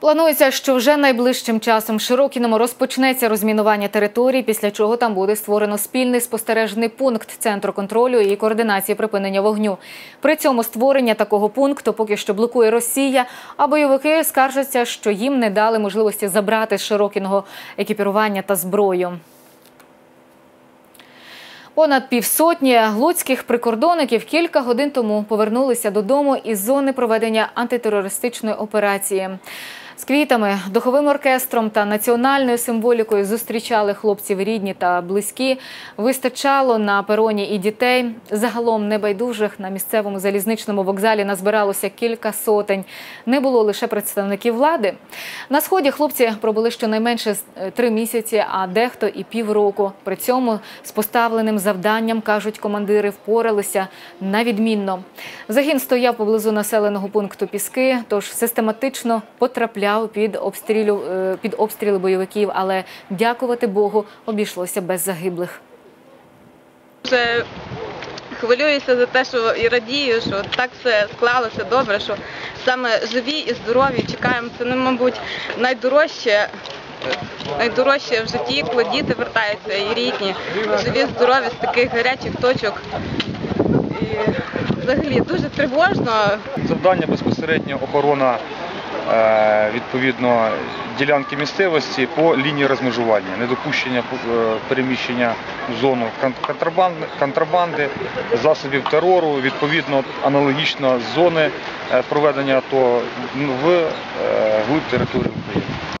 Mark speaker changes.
Speaker 1: Планується, що вже найближчим часом Широкіному розпочнеться розмінування територій, після чого там буде створено спільний спостережний пункт центру контролю і координації припинення вогню. При цьому створення такого пункту поки що блокує Росія, а бойовики скаржаться, що їм не дали можливості забрати Широкіного екіпірування та зброю. Понад півсотні луцьких прикордонників кілька годин тому повернулися додому із зони проведення антитерористичної операції. З квітами, духовим оркестром та національною символікою зустрічали хлопців рідні та близькі. Вистачало на пероні і дітей. Загалом небайдужих на місцевому залізничному вокзалі назбиралося кілька сотень. Не було лише представників влади. На сході хлопці пробули щонайменше е, три місяці, а дехто і півроку. При цьому з поставленим завданням, кажуть командири, впоралися на відмінно. Загін стояв поблизу населеного пункту Піски, тож систематично потрапляв під обстрілю е, під обстріли бойовиків, але дякувати Богу обійшлося без загиблих.
Speaker 2: Дуже хвилююся за те, що і радію, що так все склалося добре, що саме живі і здорові чекаємо. Це, ну, мабуть, найдорожче. Найдорожче в житті, коли діти вертаються і рідні, живі, здорові з таких гарячих точок. І взагалі дуже тривожно.
Speaker 3: Завдання безпосередньо охорона відповідно ділянки місцевості по лінії розмежування, недопущення е, переміщення в зону контрабанди, засобів терору, відповідно аналогічно зони е, проведення АТО в е, глиб території України.